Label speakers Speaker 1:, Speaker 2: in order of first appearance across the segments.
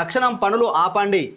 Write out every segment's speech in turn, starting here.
Speaker 1: తక్షణం పనులు ఆపండి.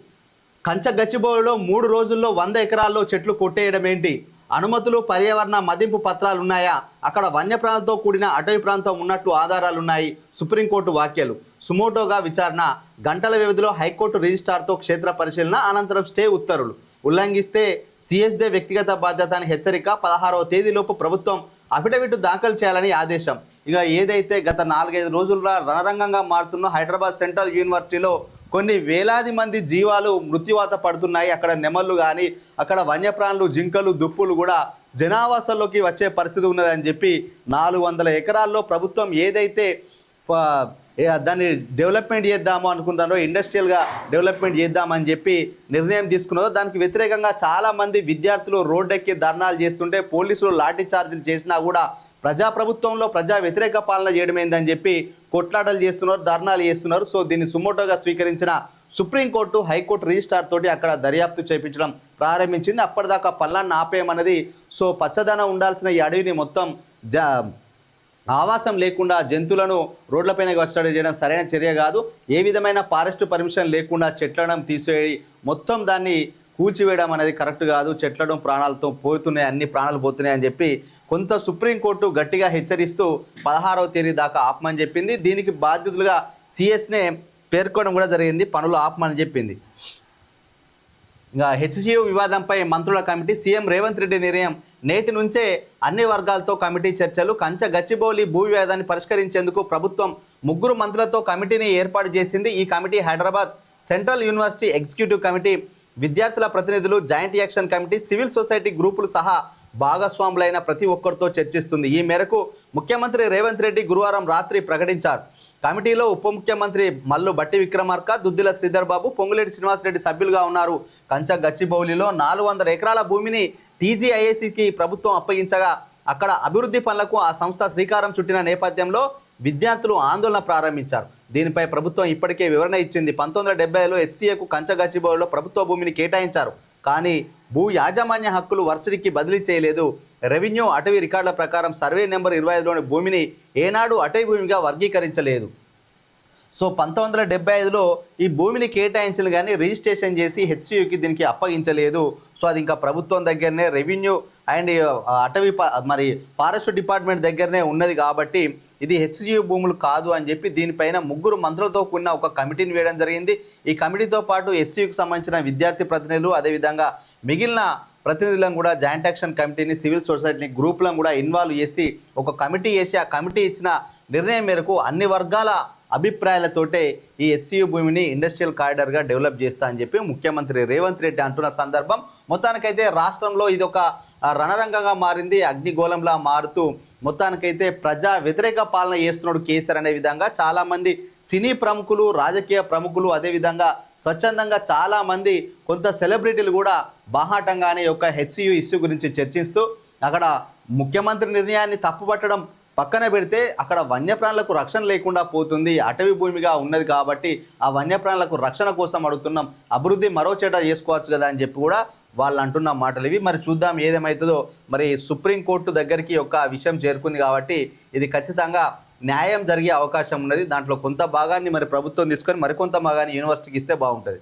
Speaker 1: కంచ గచ్చిబౌలిలో మూడు రోజుల్లో వంద ఎకరాల్లో చెట్లు కొట్టేయడం ఏంటి? అనుమతులు పర్యావరణ మదింపు పత్రాలు ఉన్నాయా? అక్కడ వన్యప్రాంతంతో కూడిన అటవీ ప్రాంతం ఉన్నట్లు ఆధారాలున్నాయి. సుప్రీంకోర్టు వ్యాఖ్యలు. సుమోటోగా విచారణ. గంటల వ్యవధిలో హైకోర్టు రిజిస్ట్రార్తో క్షేత్ర పరిశీలన. అనంతరం స్టే ఉత్తర్వులు. ఉల్లంఘిస్తే సిఎస్దే వ్యక్తిగత బాధ్యత అని హెచ్చరిక. పదహారవ తేదీలోపు ప్రభుత్వం అఫిడవిట్ దాఖలు చేయాలని ఆదేశం. ఇక ఏదైతే గత నాలుగైదు రోజులుగా రణరంగంగా మారుతున్న హైదరాబాద్ సెంట్రల్ యూనివర్సిటీలో కొన్ని వేలాది మంది జీవాలు మృత్యువాత పడుతున్నాయి. అక్కడ నెమళ్ళు కానీ అక్కడ వన్యప్రాణులు జింకలు దుప్పులు కూడా జనావాసాల్లోకి వచ్చే పరిస్థితి ఉన్నదని చెప్పి నాలుగు వందల ఎకరాల్లో ప్రభుత్వం ఏదైతే ఫ- దాన్ని డెవలప్మెంట్ చేద్దాము అనుకుంటారో ఇండస్ట్రియల్గా డెవలప్మెంట్ చేద్దామని చెప్పి నిర్ణయం తీసుకున్నదో దానికి వ్యతిరేకంగా చాలామంది విద్యార్థులు రోడ్డెక్కి ధర్నాలు చేస్తుంటే పోలీసులు లాఠీ చార్జీలు చేసినా కూడా ప్రజాప్రభుత్వంలో ప్రజా వ్యతిరేక పాలన చేయడమేందని చెప్పి కొట్లాటలు చేస్తున్నారు ధర్నాలు చేస్తున్నారు. సో దీన్ని సుమోటోగా స్వీకరించిన సుప్రీంకోర్టు హైకోర్టు రిజిస్ట్రార్ తోటి అక్కడ దర్యాప్తు చేపించడం ప్రారంభించింది. అప్పటిదాకా పల్లాన్ని ఆపేయమన్నది సో పచ్చదనం ఉండాల్సిన ఈ అడవిని మొత్తం జా ఆవాసం లేకుండా జంతువులను రోడ్లపైన వచ్చాడు చేయడం సరైన చర్య కాదు. ఏ విధమైన ఫారెస్ట్ పర్మిషన్ లేకుండా చెట్లను తీసివేయి మొత్తం దాన్ని కూల్చివేయడం అనేది కరెక్ట్ కాదు చెట్లను ప్రాణాలతో పోతున్నాయి అన్ని ప్రాణాలు పోతున్నాయి అని చెప్పి కొంత సుప్రీంకోర్టు గట్టిగా హెచ్చరిస్తూ పదహారవ తేదీ దాకా ఆపమని చెప్పింది. దీనికి బాధ్యతలుగా సిఎస్నే పేర్కొనడం కూడా జరిగింది పనులు ఆపమని చెప్పింది. ఇంకా హెచ్సియు వివాదంపై మంత్రుల కమిటీ సీఎం రేవంత్ రెడ్డి నిర్ణయం నేటి నుంచే అన్ని వర్గాలతో కమిటీ చర్చలు కంచ గచ్చిబౌలి భూ వివాదాన్ని పరిష్కరించేందుకు ప్రభుత్వం ముగ్గురు మంత్రులతో కమిటీని ఏర్పాటు చేసింది. ఈ committee Hyderabad central university executive committee విద్యార్థుల ప్రతినిధులు joint action committee civil society గ్రూపులు సహా భాగస్వాములైన ప్రతి ఒక్కరితో చర్చిస్తుంది. ఈ మేరకు ముఖ్యమంత్రి రేవంత్ రెడ్డి గురువారం రాత్రి ప్రకటించారు. కమిటీలో ఉప ముఖ్యమంత్రి మల్లు బట్టి విక్రమార్క దుద్దిల శ్రీధర్ బాబు పొంగులేటి శ్రీనివాసరెడ్డి సభ్యులుగా ఉన్నారు. కంచ గచ్చిబౌలిలో నాలుగు వందల ఎకరాల భూమిని టీజీఐఏసీకి ప్రభుత్వం అప్పగించగా అక్కడ అభివృద్ధి పనులకు ఆ సంస్థ శ్రీకారం చుట్టిన నేపథ్యంలో విద్యార్థులు ఆందోళన ప్రారంభించారు. దీనిపై ప్రభుత్వం ఇప్పటికే వివరణ ఇచ్చింది. పంతొమ్మిది వందల డెబ్బైలో హెచ్సీఏకు కంచగచ్చిబౌలిలో ప్రభుత్వ భూమిని కేటాయించారు. కానీ భూ యాజమాన్య హక్కులు వర్సిటీకి బదిలీ చేయలేదు. రెవెన్యూ అటవీ రికార్డుల ప్రకారం సర్వే నెంబర్ ఇరవై ఐదులోని భూమిని ఏనాడు అటవీ భూమిగా వర్గీకరించలేదు. సో పంతొమ్మిది వందల డెబ్బై ఐదులో ఈ భూమిని కేటాయించిన కానీ రిజిస్ట్రేషన్ చేసి హెచ్సియుకి దీనికి అప్పగించలేదు. సో అది ఇంకా ప్రభుత్వం దగ్గరనే రెవెన్యూ అండ్ అటవీ ప- మరి ఫారెస్ట్ డిపార్ట్మెంట్ దగ్గరనే ఉన్నది కాబట్టి ఇది హెచ్సియు భూములు కాదు అని చెప్పి దీనిపైన ముగ్గురు మంత్రులతో కూడిన ఒక కమిటీని వేయడం జరిగింది. ఈ కమిటీతో పాటు ఎస్సీయుకి సంబంధించిన విద్యార్థి ప్రతినిధులు అదేవిధంగా మిగిలిన ప్రతినిధులను కూడా జాయింట్ యాక్షన్ కమిటీని సివిల్ సొసైటీని గ్రూప్లను కూడా ఇన్వాల్వ్ చేసి ఒక కమిటీ వేసి ఆ కమిటీ ఇచ్చిన నిర్ణయం మేరకు అన్ని వర్గాల అభిప్రాయాలతోటే ఈ ఎస్సీయూ భూమిని ఇండస్ట్రియల్ కారిడార్గా డెవలప్ చేస్తా అని చెప్పి ముఖ్యమంత్రి రేవంత్ రెడ్డి అంటున్న సందర్భం. మొత్తానికైతే రాష్ట్రంలో ఇది ఒక రణరంగంగా మారింది. అగ్నిగోళంలా మారుతూ మొత్తానికైతే ప్రజా వ్యతిరేక పాలన చేస్తున్నాడు కేసీఆర్ అనే విధంగా. చాలామంది సినీ ప్రముఖులు రాజకీయ ప్రముఖులు అదేవిధంగా స్వచ్ఛందంగా చాలామంది కొంత సెలబ్రిటీలు కూడా బాహాటంగానే ఈ యొక్క హెచ్సియు ఇష్యూ గురించి చర్చిస్తూ అక్కడ ముఖ్యమంత్రి నిర్ణయాన్ని తప్పుపట్టడం పక్కన పెడితే అక్కడ వన్యప్రాణులకు రక్షణ లేకుండా పోతుంది అటవీ భూమిగా ఉన్నది కాబట్టి ఆ వన్యప్రాణులకు రక్షణ కోసం అడుగుతున్నాం. అభివృద్ధి మరో చేట చేసుకోవచ్చు కదా అని చెప్పి కూడా వాళ్ళు అంటున్న మాటలు ఇవి. మరి చూద్దాం ఏదేమవుతుందో మరి సుప్రీంకోర్టు దగ్గరికి ఒక విషయం చేరుకుంది కాబట్టి ఇది ఖచ్చితంగా న్యాయం జరిగే అవకాశం ఉన్నది. దాంట్లో కొంత భాగాన్ని మరి ప్రభుత్వం తీసుకొని మరికొంత భాగాన్ని యూనివర్సిటీకి ఇస్తే బాగుంటుంది.